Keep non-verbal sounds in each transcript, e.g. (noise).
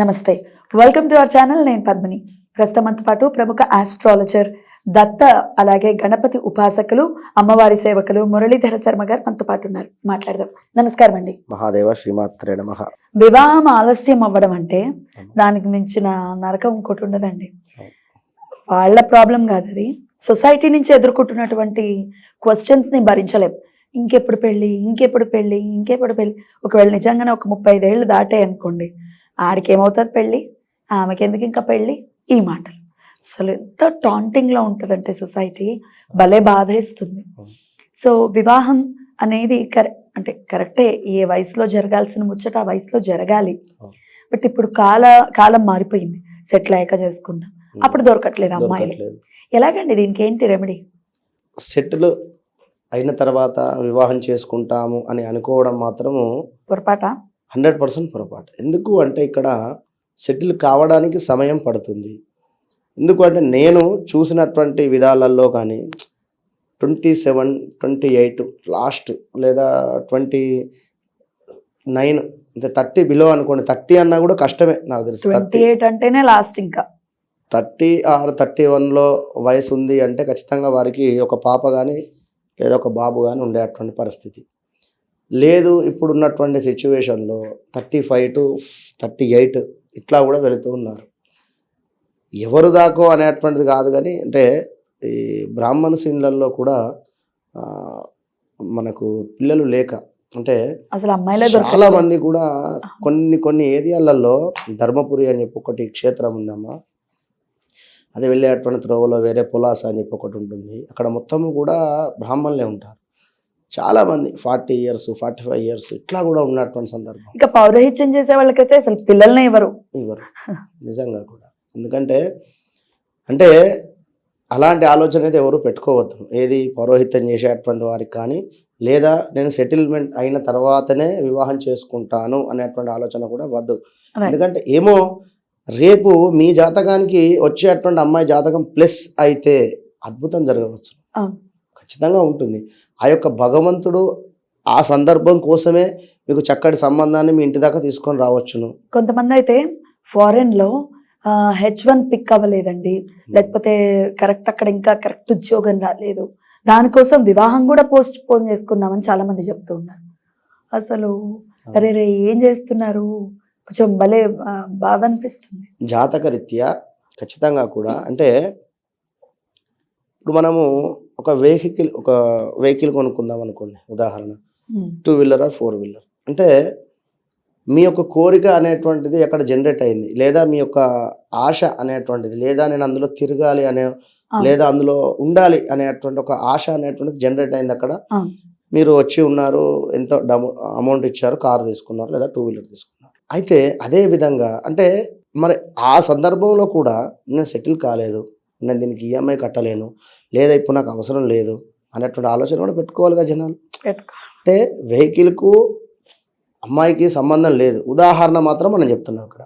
నమస్తే. Welcome to our channel నేను పద్మిని. ప్రస్తుతం మనతో పాటు ప్రముఖ ఆస్ట్రాలజర్ దత్త అలాగే గణపతి ఉపాసకులు అమ్మవారి సేవకులు మురళీధర శర్మ గారు మనతో పాటు ఉన్నారు. మాట్లాడదాం. నమస్కారం అండి. మహాదేవ శ్రీమాత్రే నమ. వివాహం ఆలస్యం అవ్వడం అంటే దానికి మించిన నరకం ఇంకోటి ఉండదండి. వాళ్ళ ప్రాబ్లం కాదు అది. సొసైటీ నుంచి ఎదుర్కొంటున్నటువంటి క్వశ్చన్స్ని భరించలేం. ఇంకెప్పుడు పెళ్ళి ఇంకెప్పుడు పెళ్ళి ఇంకెప్పుడు పెళ్ళి. ఒకవేళ నిజంగానే ఒక ముప్పై ఐదేళ్ళు దాటాయి అనుకోండి ఆడికి ఏమవుతుంది పెళ్ళి? ఆమెకి ఎందుకు ఇంకా పెళ్ళి? ఈ మాటలు. అసలు ఎంత టాంటింగ్లో ఉంటుందంటే సొసైటీ భలే బాధేస్తుంది. సో వివాహం అనేది కరె అంటే కరెక్టే ఏ వయసులో జరగాల్సిన ముచ్చట ఆ వయసులో జరగాలి. బట్ ఇప్పుడు కాల కాలం మారిపోయింది. సెటిల్ అయ్యాక చేసుకుంటాం అప్పుడు దొరకట్లేదు అమ్మాయిలు. ఎలాగండి దీనికి ఏంటి రెమెడీ సెటిల్ అయిన తర్వాత వివాహం చేసుకుంటాము అని అనుకోవడం మాత్రము పొరపాట? హండ్రెడ్ పర్సెంట్ పొరపాటు. ఎందుకు అంటే ఇక్కడ సెటిల్ కావడానికి సమయం పడుతుంది. ఎందుకు అంటే నేను చూసినటువంటి విధాలలో కానీ twenty seven twenty eight last లేదా ట్వంటీ నైన్ అంటే థర్టీ బిలో అనుకోండి థర్టీ అన్నా కూడా కష్టమే నాకు తెలుసు. థర్టీ ఎయిట్ అంటేనే లాస్ట్ ఇంకా. థర్టీ ఆర్ థర్టీ వన్లో వయసు ఉంది అంటే ఖచ్చితంగా వారికి ఒక పాప కానీ లేదా ఒక బాబు కానీ ఉండేటువంటి పరిస్థితి. లేదు ఇప్పుడు ఉన్నటువంటి సిచ్యువేషన్లో thirty five to thirty eight ఇట్లా కూడా వెళుతూ ఉన్నారు. ఎవరు దాకో అనేటువంటిది కాదు కానీ అంటే ఈ బ్రాహ్మణ సీన్లలో కూడా మనకు పిల్లలు లేక అంటే అసలు అమ్మాయిలే చాలా మంది కూడా కొన్ని కొన్ని ఏరియాలలో ధర్మపురి అని చెప్పి ఒకటి క్షేత్రం ఉందమ్మా. అది వెళ్ళేటువంటి త్రోవలో వేరే పులాస అని చెప్పి ఒకటి ఉంటుంది. అక్కడ మొత్తం కూడా బ్రాహ్మణులే ఉంటారు. చాలా మంది forty years forty five years ఇట్లా కూడా ఉన్నటువంటి సందర్భం. ఇంకా పౌరహిత్యం చేసే వాళ్ళకైతే అసలు పిల్లల్ని ఇవ్వరు. ఇవ్వరు. నిజంగా కూడా. ఎందుకంటే అంటే అలాంటి ఆలోచన అయితే ఎవరు పెట్టుకోవద్దు. ఏది పౌరోహిత్యం చేసేటువంటి వారికి కానీ లేదా నేను సెటిల్మెంట్ అయిన తర్వాతనే వివాహం చేసుకుంటాను అనేటువంటి ఆలోచన కూడా వద్దు. ఎందుకంటే ఏమో రేపు మీ జాతకానికి వచ్చేటువంటి అమ్మాయి జాతకం ప్లస్ అయితే అద్భుతం జరగవచ్చు. ఖచ్చితంగా ఉంటుంది. ఆ యొక్క భగవంతుడు ఆ సందర్భం కోసమే మీకు చక్కటి సంబంధాన్ని మీ ఇంటి దాకా తీసుకొని రావచ్చును. కొంతమంది అయితే ఫారెన్లో హెచ్ వన్ పిక్ అవ్వలేదండి. లేకపోతే కరెక్ట్ అక్కడ ఇంకా కరెక్ట్ ఉద్యోగం రాలేదు. దానికోసం వివాహం కూడా పోస్ట్ పోన్ చేసుకున్నామని చాలా మంది చెప్తూ ఉన్నారు. అసలు అరే రే ఏం చేస్తున్నారు? కొంచెం భలే బాధ అనిపిస్తుంది. జాతక రీత్యా ఖచ్చితంగా కూడా అంటే ఇప్పుడు మనము ఒక వెహికల్ ఒక వెహికల్ కొనుక్కుందాం అనుకోండి. ఉదాహరణ ఉమ్, two wheeler or four wheeler. అంటే మీ యొక్క కోరిక అనేటువంటిది ఎక్కడ జనరేట్ అయింది? లేదా మీ యొక్క ఆశ అనేటువంటిది లేదా నేను అందులో తిరగాలి అనే. లేదా అందులో ఉండాలి అనేటువంటి ఒక ఆశ అనేటువంటిది జనరేట్ అయింది అక్కడ. మీరు వచ్చి ఉన్నారు ఎంతో డము అమౌంట్ ఇచ్చారు కారు తీసుకున్నారు లేదా టూ వీలర్ తీసుకున్నారు. అయితే అదే విధంగా అంటే మరి ఆ సందర్భంలో కూడా నేను సెటిల్ కాలేదు. నేను దీనికి ఈఎంఐ కట్టలేను. లేదా ఇప్పుడు నాకు అవసరం లేదు అనేటువంటి ఆలోచన కూడా పెట్టుకోవాలిగా జనాలు. అంటే వెహికల్కు అమ్మాయికి సంబంధం లేదు. ఉదాహరణ మాత్రం మనం చెప్తున్నాం ఇక్కడ.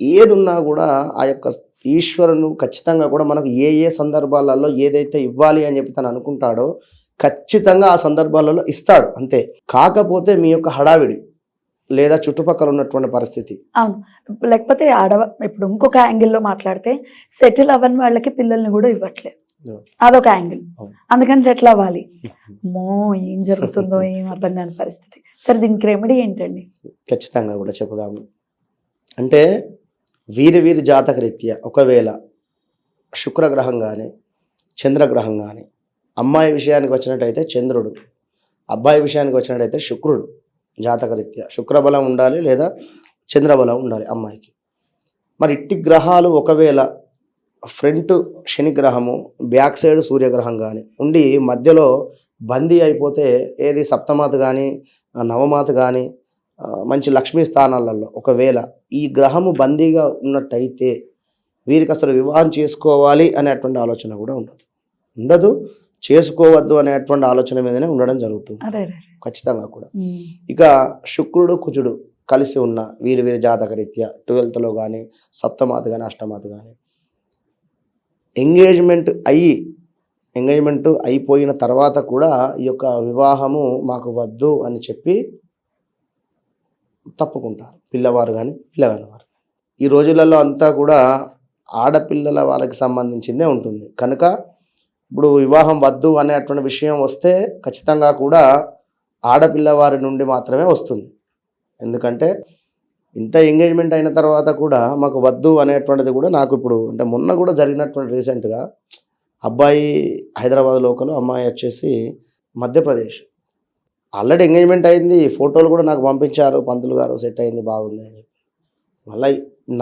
ఏది ఉన్నా కూడా ఆ యొక్క ఈశ్వరును ఖచ్చితంగా కూడా మనకు ఏ ఏ సందర్భాలలో ఏదైతే ఇవ్వాలి అని చెప్పి తను అనుకుంటాడో ఖచ్చితంగా ఆ సందర్భాలలో ఇస్తాడు అంతే. కాకపోతే మీ యొక్క హడావిడి లేదా చుట్టుపక్కల ఉన్నటువంటి పరిస్థితి. అవును. లేకపోతే ఆడవ ఇప్పుడు ఇంకొక యాంగిల్లో మాట్లాడితే సెటిల్ అవ్వని వాళ్ళకి పిల్లల్ని కూడా ఇవ్వట్లేదు. అదొక యాంగిల్. అందుకని సెటిల్ అవ్వాలి. అమ్మో ఏం జరుగుతుందో ఏం అర్థం కాని పరిస్థితి. సరే దీనికి రెమెడీ ఏంటండి? ఖచ్చితంగా కూడా చెబుదాము అంటే వీరి వీరి జాతక రీత్యా ఒకవేళ శుక్రగ్రహం కానీ చంద్రగ్రహం కానీ అమ్మాయి విషయానికి వచ్చినట్టయితే చంద్రుడు అబ్బాయి విషయానికి వచ్చినట్టయితే శుక్రుడు జాతకరీత్యా. శుక్రబలం ఉండాలి లేదా చంద్రబలం ఉండాలి అమ్మాయికి. మరి ఇట్టి గ్రహాలు ఒకవేళ ఫ్రంట్ శనిగ్రహము బ్యాక్ సైడ్ సూర్యగ్రహం కానీ ఉండి మధ్యలో బందీ అయిపోతే ఏది సప్తమాత కానీ నవమాత కానీ మంచి లక్ష్మీ స్థానాలలో ఒకవేళ ఈ గ్రహము బందీగా ఉన్నట్టయితే వీరికి అసలు వివాహం చేసుకోవాలి అనేటువంటి ఆలోచన కూడా ఉండదు. ఉండదు. చేసుకోవద్దు అనేటువంటి ఆలోచన మీదనే ఉండడం జరుగుతుంది. ఖచ్చితంగా కూడా. ఇక శుక్రుడు కుజుడు కలిసి ఉన్న వీరి వీరి జాతక రీత్యా ట్వెల్త్లో కానీ సప్తమాత కానీ అష్టమాత కానీ ఎంగేజ్మెంట్ అయ్యి ఎంగేజ్మెంట్ అయిపోయిన తర్వాత కూడా ఈ యొక్క వివాహము మాకు వద్దు అని చెప్పి తప్పుకుంటారు. పిల్లవారు కానీ పిల్లగాని వారు. ఈ రోజులలో అంతా కూడా ఆడపిల్లల వాళ్ళకి సంబంధించిందే ఉంటుంది. కనుక ఇప్పుడు వివాహం వద్దు అనేటువంటి విషయం వస్తే ఖచ్చితంగా కూడా ఆడపిల్ల వారి నుండి మాత్రమే వస్తుంది. ఎందుకంటే ఇంత ఎంగేజ్మెంట్ అయిన తర్వాత కూడా మాకు వద్దు అనేటువంటిది కూడా నాకు ఇప్పుడు అంటే మొన్న కూడా జరిగినటువంటి రీసెంట్గా అబ్బాయి హైదరాబాద్ లోకల్ అమ్మాయి వచ్చేసి మధ్యప్రదేశ్. ఆల్రెడీ ఎంగేజ్మెంట్ అయింది ఫోటోలు కూడా నాకు పంపించారు పంతులు గారు సెట్ అయింది బాగుంది అని. చెప్పి మళ్ళీ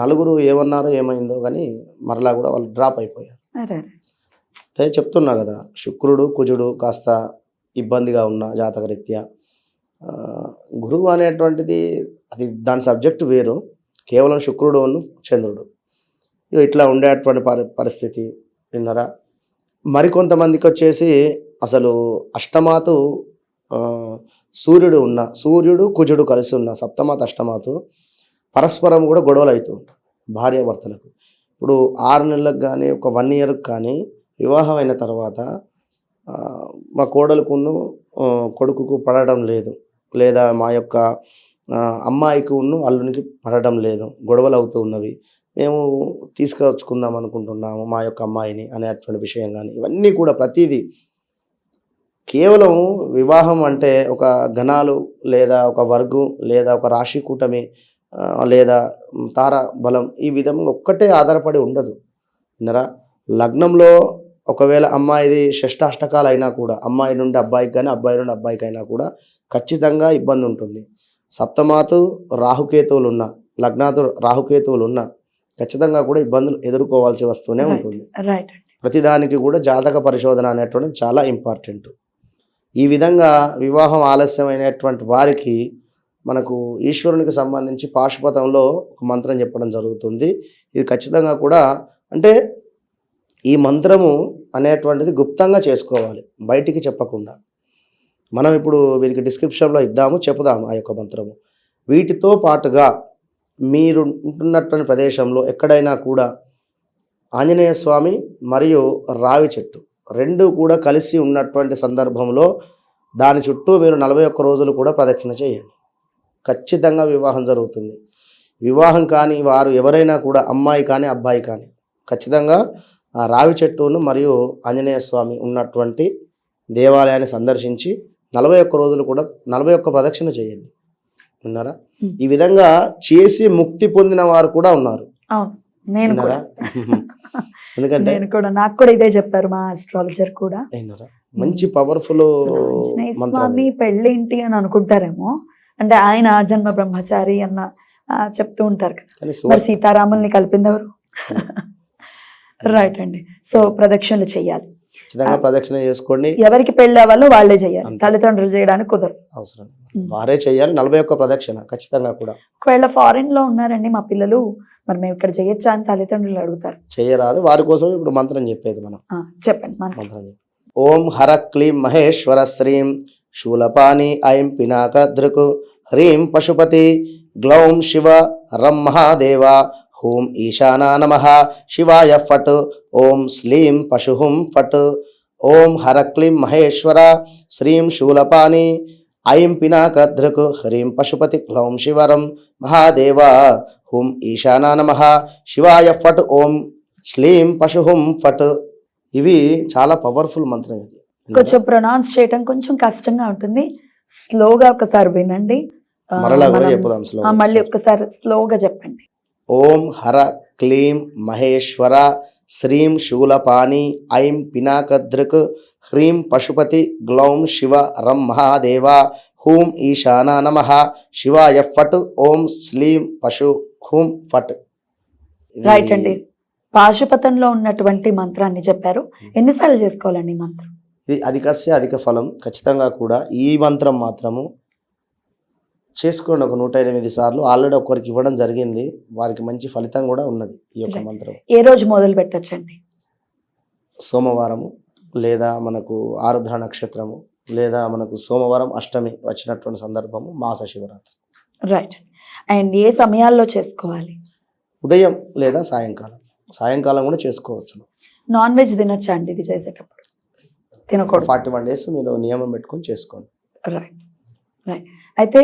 నలుగురు ఏమన్నారో ఏమైందో కానీ మరలా కూడా వాళ్ళు డ్రాప్ అయిపోయారు. అంటే చెప్తున్నా కదా శుక్రుడు కుజుడు కాస్త ఇబ్బందిగా ఉన్న జాతకరీత్యా. గురువు అనేటువంటిది అది దాని సబ్జెక్ట్ వేరు కేవలం శుక్రుడు చంద్రుడు. ఇగో ఇట్లా ఉండేటువంటి పరి పరిస్థితి విన్నారా? మరికొంతమందికి వచ్చేసి అసలు అష్టమాతు సూర్యుడు ఉన్న సూర్యుడు కుజుడు కలిసి ఉన్న సప్తమాత అష్టమాతు పరస్పరం కూడా గొడవలు అవుతూ ఉంటాయి భార్యాభర్తలకు. ఇప్పుడు ఆరు నెలలకు కానీ ఒక వన్ ఇయర్కి కానీ వివాహం అయిన తర్వాత మా కోడలుకును కొడుకుకు పడడం లేదు. లేదా మా యొక్క అమ్మాయికి ఉన్ను అల్లునికి పడడం లేదు. గొడవలు అవుతూ ఉన్నవి. మేము తీసుకొచ్చుకుందాం అనుకుంటున్నాము మా యొక్క అమ్మాయిని అనేటువంటి విషయం కానీ ఇవన్నీ కూడా ప్రతిదీ కేవలం వివాహం అంటే ఒక గణాలు లేదా ఒక వర్గం లేదా ఒక రాశి కూటమి లేదా తార బలం ఈ విధంగా ఒక్కటే ఆధారపడి ఉండదు. విన్నరా? లగ్నంలో ఒకవేళ అమ్మాయిది షష్టాష్టకాలు అయినా కూడా అమ్మాయి నుండి అబ్బాయికి కానీ అబ్బాయి నుండి అబ్బాయికి అయినా కూడా ఖచ్చితంగా ఇబ్బంది ఉంటుంది. సప్తమాతు రాహుకేతువులు ఉన్న లగ్నాతు రాహుకేతువులు ఉన్న ఖచ్చితంగా కూడా ఇబ్బందులు ఎదుర్కోవాల్సి వస్తూనే. ఉంటుంది. రైట్ ప్రతిదానికి కూడా జాతక పరిశోధన అనేటువంటిది చాలా ఇంపార్టెంట్ ఈ విధంగా వివాహం ఆలస్యమైనటువంటి వారికి మనకు ఈశ్వరునికి సంబంధించి పాశుపతంలో ఒక మంత్రం చెప్పడం జరుగుతుంది. ఇది ఖచ్చితంగా కూడా అంటే ఈ మంత్రము అనేటువంటిది గుప్తంగా చేసుకోవాలి. బయటికి చెప్పకుండా. మనం ఇప్పుడు వీరికి డిస్క్రిప్షన్లో ఇద్దాము చెప్పుదాము ఆ యొక్క మంత్రము. వీటితో పాటుగా మీరు ఉంటున్నటువంటి ప్రదేశంలో ఎక్కడైనా కూడా ఆంజనేయ స్వామి మరియు రావి చెట్టు రెండు కూడా కలిసి ఉన్నటువంటి సందర్భంలో దాని చుట్టూ మీరు నలభై ఒక్క రోజులు కూడా ప్రదక్షిణ చేయండి. ఖచ్చితంగా వివాహం జరుగుతుంది. వివాహం కాని వారు ఎవరైనా కూడా అమ్మాయి కానీ అబ్బాయి కానీ ఖచ్చితంగా రావి చెట్టును మరియు ఆంజనేయ స్వామి ఉన్నటువంటి దేవాలయాన్ని సందర్శించి నలభై ఒక్క రోజులు కూడా నలభై ఒక్క ప్రదక్షిణ చేయండి. Hmm. ఈ విధంగా చేసి ముక్తి పొందిన వారు కూడా ఉన్నారు. నేను కూడా. (laughs) ఎందుకంటే నేను కూడా. నాకు కూడా ఇదే చెప్పారు మా ఆస్ట్రాలజర్ కూడా. మంచి పవర్ఫుల్ స్వామి పెళ్ళేంటి అని అనుకుంటారేమో. అంటే ఆయన జన్మ బ్రహ్మచారి అన్న చెప్తూ ఉంటారు కదా. మరి సీతారాముల్ని కలిపింది ఎవరు? రైట్ అండి. సో ప్రదక్షిణలు చేయాలి. ఖచ్చితంగా ప్రదక్షిణ చేసుకోండి. ఎవరికి పెళ్ళి అవ్వాలో వాళ్ళే చేయాలి. తల్లిదండ్రులు చేయడానికి కుదరదు. అవసరం. వారే చేయాలి. నలభై ఒక్క ప్రదక్షిణ ఖచ్చితంగా కూడా. ఒకవేళ ఫారిన్లో ఉన్నారండి మా పిల్లలు మరి మేము ఇక్కడ చేయొచ్చా అని తల్లిదండ్రులు అడుగుతారు. చేయరాదు. వారి కోసం ఇప్పుడు మంత్రం చెప్పేది మనం. చెప్పండి మంత్రం. ఓం హర క్లీం మహేశ్వర శ్రీం శూలపాని ఐం పినాక దృక్. హ్రీం పశుపతి. గ్లౌం శివ. రం మహాదేవ. హూం ఈశానా నమ. శివాయ ఫట్. ఓం స్లీం పశుహుం ఫట్. ఓం హర క్లీం మహేశ్వర. శ్రీం శూలపాని ఐం పినాక దృక్ హ్రీం పశుపతి గ్లౌం శివరం. మహాదేవ. హుం ఈశానా నమ. శివాయ ఫట్. ఓం శ్లీం పశుహుం ఫట్. ఇవి చాలా పవర్ఫుల్ మంత్రం ఇది. కొంచెం ప్రొనౌన్స్ చేయటం కొంచెం కష్టంగా ఉంటుంది. స్లోగా ఒకసారి వినండి. మళ్ళీ ఒకసారి. ఒక్కసారి స్లోగా చెప్పండి. ఓం హర క్లీం మహేశ్వర శ్రీం శూలపాని ఐం పినాకదృక్ హ్రీం పశుపతి గ్లౌం శివ రం మహాదేవ హూం ఈశానా నమ శివాయ ఫట్ ఓం స్లీం పశు హూం ఫట్. రైట్ అండి. పాశుపతంలో ఉన్నటువంటి మంత్రాన్ని చెప్పారు. ఎన్నిసార్లు చేసుకోవాలండి మంత్రం? ఇది అధికస్య అధిక ఫలం ఖచ్చితంగా కూడా ఈ మంత్రం మాత్రము చేసుకోండి ఒక నూట ఎనిమిది సార్లు. ఆల్రెడీ ఒకరికి ఇవ్వడం జరిగింది. వారికి మంచి ఫలితం కూడా ఉన్నది ఈ యొక్క. మంత్రం. ఏ రోజు మొదలు పెట్టచ్చండి? సోమవారము లేదా మనకు ఆరుద్ర నక్షత్రము లేదా మనకు సోమవారం అష్టమి వచ్చినటువంటి సందర్భము మాస శివరాత్రి. రైట్ అండ్ ఏ సమయాల్లో చేసుకోవాలి? ఉదయం లేదా సాయంకాలం. సాయంకాలం కూడా చేసుకోవచ్చు. నాన్ వెజ్ తినచ్చా అండి ఇది చేసేటప్పుడు? తినకూడదు. ఫార్టీ వన్ డేస్ మీరు నియమం పెట్టుకొని చేసుకోండి. రైట్ రైట్ అయితే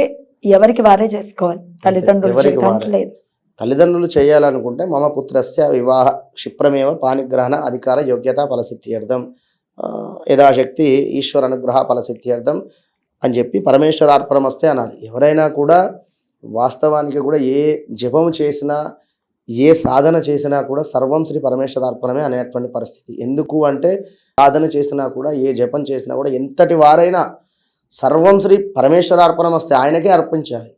ఎవరికి వారే చేసుకోవాలి. తల్లిదండ్రులు ఎవరికి చేయడానికి వారే. లేదు. తల్లిదండ్రులు చేయాలనుకుంటే మమ పుత్రస్య వివాహ క్షిప్రమేవ పాణిగ్రహణ అధికార యోగ్యత ఫలసిద్ధ్యర్థం. యథాశక్తి ఈశ్వర అనుగ్రహ ఫలసిద్ధ్యర్థం అని చెప్పి పరమేశ్వరార్పణమస్తే అనాలి. ఎవరైనా కూడా వాస్తవానికి కూడా ఏ జపం చేసినా ఏ సాధన చేసినా కూడా సర్వం శ్రీ పరమేశ్వరార్పణమే అనేటువంటి పరిస్థితి. ఎందుకు అంటే సాధన చేసినా కూడా ఏ జపం చేసినా కూడా ఎంతటి వారైనా సర్వం శ్రీ పరమేశ్వరార్పణం వస్తే ఆయనకే అర్పించాలి.